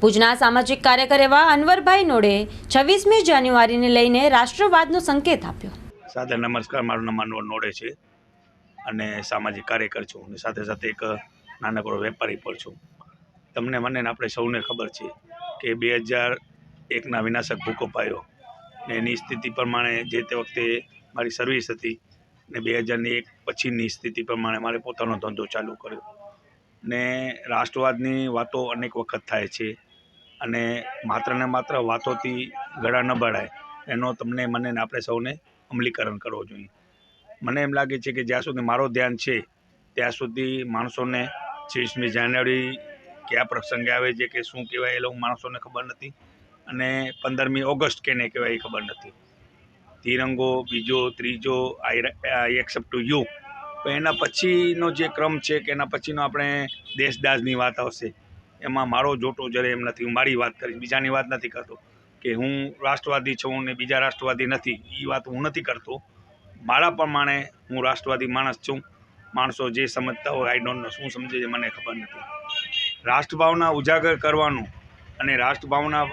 ભુજના સામાજિક કાર્યકર એવા અનવરભાઈ નોડે છવ્વીસમી જાન્યુઆરીને લઈને રાષ્ટ્રવાદનો સંકેત આપ્યો. સાથે નમસ્કાર, મારું નામ અનવર નોડે છે અને સામાજિક કાર્યકર છું અને સાથે સાથે એક નાનકડો વેપારી પણ છું. તમને મને આપણે સૌને ખબર છે કે બે હજાર એકના વિનાશક ભૂકંપ આવ્યો ને એની સ્થિતિ પ્રમાણે જે તે વખતે મારી સર્વિસ હતી ને બે હજારની એક પછીની સ્થિતિ પ્રમાણે મારે પોતાનો ધંધો ચાલુ કર્યો. ને રાષ્ટ્રવાદની વાતો અનેક વખત થાય છે. અને માત્ર ને માત્ર વાતોથી ગળા ન બળાય. એનો તમને મને આપણે સૌને અમલીકરણ કરવો જોઈએ. મને એમ લાગે છે કે જ્યાં સુધી મારો ધ્યાન છે, ત્યાં સુધી માણસોને છવ્વીસમી જાન્યુઆરી કયા પ્રસંગે આવે છે કે શું કહેવાય એ લોકો માણસોને ખબર નથી અને પંદરમી ઓગસ્ટ કેને કહેવાય એ ખબર નથી. તિરંગો, બીજો, ત્રીજો, આઈ એક્સેપ્ટ ટુ યુ. તો એના પછીનો જે ક્રમ છે કે એના પછીનો આપણે દેશદાસની વાત આવશે. એમાં મારો જોટો જ્યારે એમ નથી, હું મારી વાત કરીશ, બીજાની વાત નથી કરતો કે હું રાષ્ટ્રવાદી છું ને બીજા રાષ્ટ્રવાદી નથી એ વાત હું નથી કરતો. મારા પ્રમાણે હું રાષ્ટ્રવાદી માણસ છું. માણસો જે સમજતા હોય આઈ ડોન્ટ નો શું સમજે છે મને ખબર નથી. રાષ્ટ્રભાવના ઉજાગર કરવાનું અને રાષ્ટ્રભાવના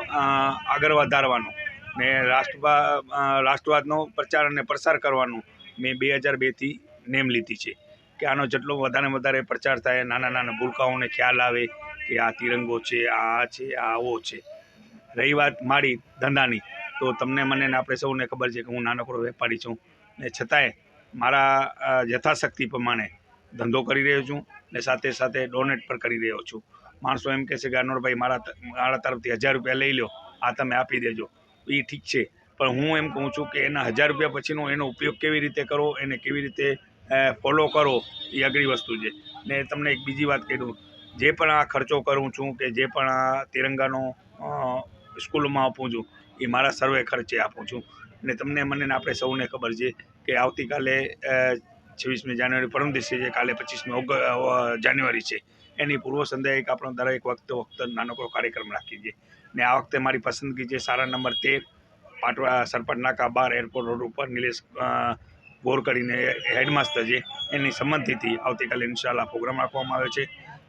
આગળ વધારવાનું ને રાષ્ટ્રભા રાષ્ટ્રવાદનો પ્રચાર અને પ્રસાર કરવાનું મેં બે હજાર બેથી નેમ લીધી છે. કે આનો જેટલો વધારે વધારે પ્રચાર થાય નાના નાના ભૂલકાઓને ખ્યાલ આવે કે આ તિરંગો છે, આ છે, આ આવો છે. રહી વાત મારી ધંધાની. તો તમને મને ને આપણે સૌને ખબર છે કે હું નાનકડો વેપારી છું ને છતાંય મારા યથાશક્તિ પ્રમાણે ધંધો કરી રહ્યો છું ને સાથે સાથે ડોનેટ પણ કરી રહ્યો છું. માણસો એમ કહેશે કે અનોરભાઈ, મારા મારા તરફથી હજાર રૂપિયા લઈ લો આ તમે આપી દેજો. એ ઠીક છે, પણ હું એમ કહું છું કે એના હજાર રૂપિયા પછીનો એનો ઉપયોગ કેવી રીતે કરો એને કેવી રીતે ફોલો કરો એ અઘરી વસ્તુ છે. ને તમને એક બીજી વાત કહી દઉં. જે પણ આ ખર્ચો કરું છું કે જે પણ આ તિરંગાનો સ્કૂલમાં આપું છું, એ મારા સર્વે ખર્ચે આપું છું. ને તમને મને આપણે સૌને ખબર છે કે આવતીકાલે છવ્વીસમી જાન્યુઆરી પરમ દિવસે છે કાલે પચીસમી ઓગ જાન્યુઆરી છે. એની પૂર્વ સંધ્યાએ એક આપણો દરેક વખત વખત નાનકડો કાર્યક્રમ રાખીએ છીએ. ને આ વખતે મારી પસંદગી છે સારા નંબર તેર, પાટવા સરપટ નાકા બાર એરપોર્ટ રોડ ઉપર નિલેશ ગોર કરીને હેડમાસ્ટર છે. એની સંમતિથી આવતીકાલે ઇન્શાલ્લાહ પ્રોગ્રામ રાખવામાં આવ્યો છે.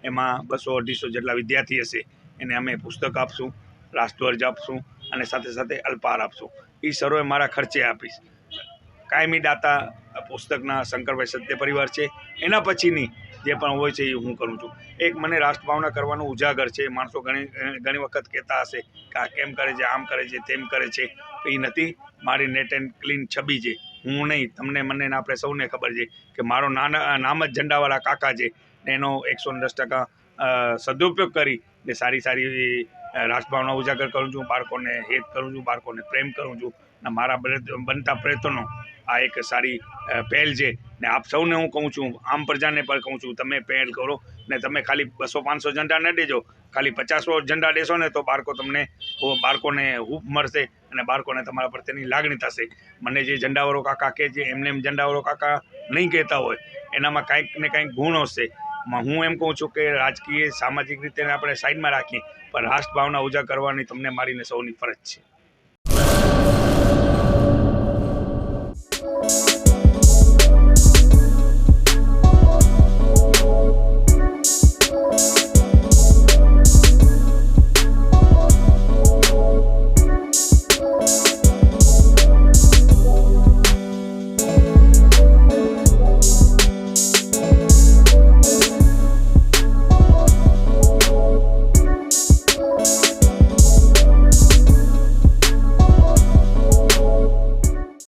એમાં બસો અઢીસો જેટલા વિદ્યાર્થી હશે, એને અમે પુસ્તક આપશું, રાષ્ટ્રધ્વજ આપશું અને સાથે સાથે અલ્પાર આપશું. એ સર્વે મારા ખર્ચે આપીશ. કાયમી દાતા પુસ્તકના શંકરભાઈ સત્ય પરિવાર છે. એના પછીની જે પણ હોય છે એ હું કરું છું. એક મને રાષ્ટ્રભાવના કરવાનું ઉજાગર છે. માણસો ઘણી ઘણી વખત કહેતા હશે કે આ કેમ કરે છે, આમ કરે છે, તેમ કરે છે. એ નથી. મારી નેટ એન્ડ ક્લીન છબી છે. હું નહીં. તમને, મને આપણે સૌને ખબર છે કે મારો નાના, નામ જ ઝંડાવાળા કાકા છે. એનો એકસો દસ ટકા સદુપયોગ કરી ને સારી સારી એવી રાષ્ટ્રભાવના ઉજાગર કરું છું, બાળકોને હેત કરું છું, બાળકોને પ્રેમ કરું છું ને મારા બનતા પ્રયત્નો આ એક સારી પહેલ છે ને આપ સૌને હું કહું છું, આમ પ્રજાને પણ કહું છું, તમે પહેલ કરો ને તમે ખાલી બસો પાંચસો ઝંડા ન દેજો, ખાલી પચાસો ઝંડા દેશો ને તો બાળકો તમને બાળકોને હૂપ મળશે અને બાળકોને તમારા પ્રત્યેની લાગણી થશે. મને જે ઝંડાવાળો કાકા કહે છે, એમને એમ ઝંડાવાળો કાકા નહીં કહેતા હોય, એનામાં કાંઈક ને કાંઈક ગુણ હશે. હું એમ કહું છું કે રાજકીય સામાજિક રીતે આપણે સાઈડમાં રાખીએ, પણ રાષ્ટ્રભાવના ઉજા કરવાની તમને મારીને સૌની ફરજ છે.